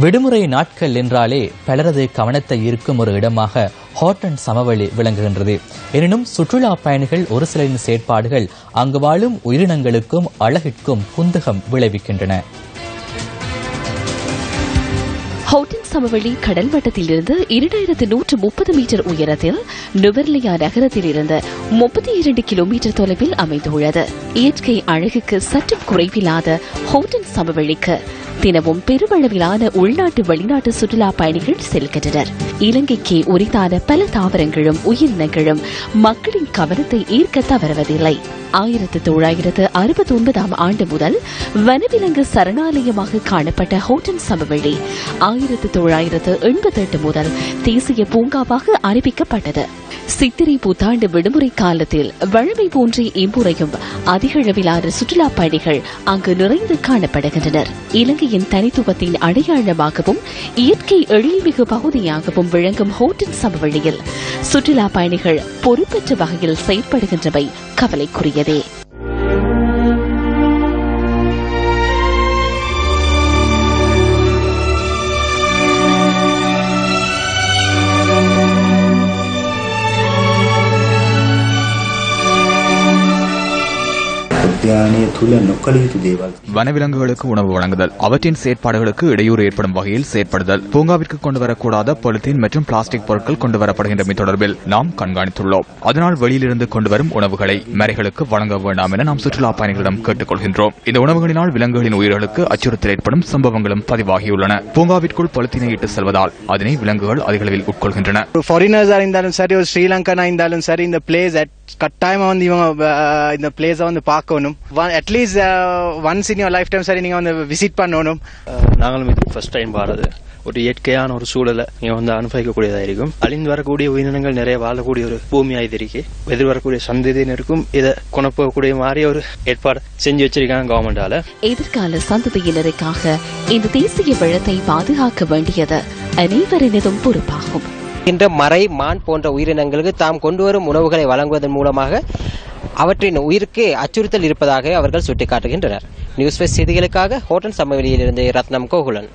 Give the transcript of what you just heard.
விடுமுறை நாட்கள் என்றாலே பலரது கவனத்தை ஈர்க்கும் ஒரு இடமாக ஹோட்டன் சமவெளி விளங்குகின்றது. எனினும் சுற்றுலா பயணிகள் ஒரு சிலரின் செயற்பாடுகள் அங்கு வாழும் உயிரினங்களுக்கும் அழகிற்கும் குந்தகம் விளைவிக்கின்றன. ஹவுட்டன் சமவெளி கடல் மட்டத்திலிருந்து இரண்டாயிரத்து நூற்று முப்பது மீட்டர் உயரத்தில் நுவர்லியா நகரத்தில் இருந்து முப்பத்தி இரண்டு கிலோமீட்டர் தொலைவில் அமைந்துள்ளது. இயற்கை அழகுக்கு சற்றும் குறைவில்லாத ஹவுட்டன் சமவெளிக்கு தினமும் பெருமளவிலான உள்நாட்டு வெளிநாட்டு சுற்றுலா பயணிகள் செல்கின்றனர். இலங்கைக்கு உரித்தான பல தாவரங்களும் உயிரினங்களும் மக்களின் கவனத்தை ஈர்க்க தவறுவதில்லை. ஆயிரத்து தொள்ளாயிரத்து அறுபத்தி ஒன்பதாம் ஆண்டு முதல் வனவிலங்கு சரணாலயமாக காணப்பட்ட ஹோட்டன் சமவெளி ஆயிரத்து தொள்ளாயிரத்து எண்பத்தி எட்டு முதல் தேசிய பூங்காவாக அறிவிக்கப்பட்டது. சித்திரை புத்தாண்டு விடுமுறை காலத்தில் வழமை போன்றே இம்முறையும் அதிக அளவிலான சுற்றுலா பயணிகள் அங்கு நிறைந்து காணப்படுகின்றனர். இலங்கையின் தனித்துவத்தின் அடையாளமாகவும் இயற்கை எழில்மிகு பகுதியாகவும் விளங்கும் ஹோட்டன் சமவெளியில் சுற்றுலா பயணிகள் பொறுப்பற்ற வகையில் செயற்படுகின்றவை கவலைக்குரியதே. උද්‍යානය තුළ නොකළ යුතු දේවල්. வனவிலங்குகளுக்கு உணவு வழங்குதல் அவற்றின் செயற்பாடுகளுக்கு இடையூறு ஏற்படும் வகையில் செயற்படுதல் பூங்காவிற்கு கொண்டு வரக்கூடாத பொலித்தீன் மற்றும் பிளாஸ்டிக் பொருட்கள் கொண்டு வரப்படுகின்றமை தொடர்பில் நாம் கண்காணித்துள்ளோம் அதனால் வெளியிலிருந்து கொண்டு வரும் உணவுகளை மறைகளுக்கு வழங்க வேண்டாம் என நாம் சுற்றுலா பயணிகளிடம் கேட்டுக்கொள்கின்றோம் இந்த உணவுகளினால் விலங்குகளின் உயிர்களுக்கு அச்சுறுத்தல் ஏற்படும் சம்பவங்களும் பதிவாகியுள்ளன பூங்காவிற்குள் பொலித்தீனை இட்டு செல்வதால் அதனை விலங்குகள் அதிகளவில் உட்கொள்கின்றன ஃபாரினர்ஸா இருந்தாலும் சரி ஒரு ஸ்ரீலங்கனா இருந்தாலும் சரி இந்த பிளேஸ் கட்டாயமா வந்து இவங்க அஹ், இந்த பிளேஸை வந்து பார்க்கணும் At least once in your lifetime சரி நீங்க வந்து விசிட் பண்ணணும். நாங்களும் இது ஃபர்ஸ்ட் டைம் பாடுறது ஒரு இயற்கையான ஒரு சூழலை நீங்க வந்து அனுபவிக்கக்கூடியதா இருக்கும். அழிந்து வரக்கூடிய உயிரினங்கள் நிறைய வாழக்கூடிய ஒரு பூமியா இது இருக்கு. எதிர்வரக்கூடிய சந்ததியினருக்கும் இதை கொணப்போகக்கூடிய மாதிரி ஒரு ஏற்பாடு செஞ்சு வச்சிருக்காங்க கவர்மெண்டால எதிர்கால சந்ததியினருக்காக இந்த தேசிய வளத்தை பாதுகாக்க வேண்டியது அனைவரினதும் பொறுப்பாகும். இருக்கின்ற மறை மான் போன்ற உயிரினங்களுக்கு தாம் கொண்டு வரும் உணவுகளை வழங்குவதன் மூலமாக அவற்றின் உயிருக்கு அச்சுறுத்தல் இருப்பதாக அவர்கள் சுட்டிக்காட்டுகின்றனர். நியூஸ் செய்திகளுக்காக ஹோட்டன் சமவெளியிலிருந்து ரத்னம் கோகுலன்.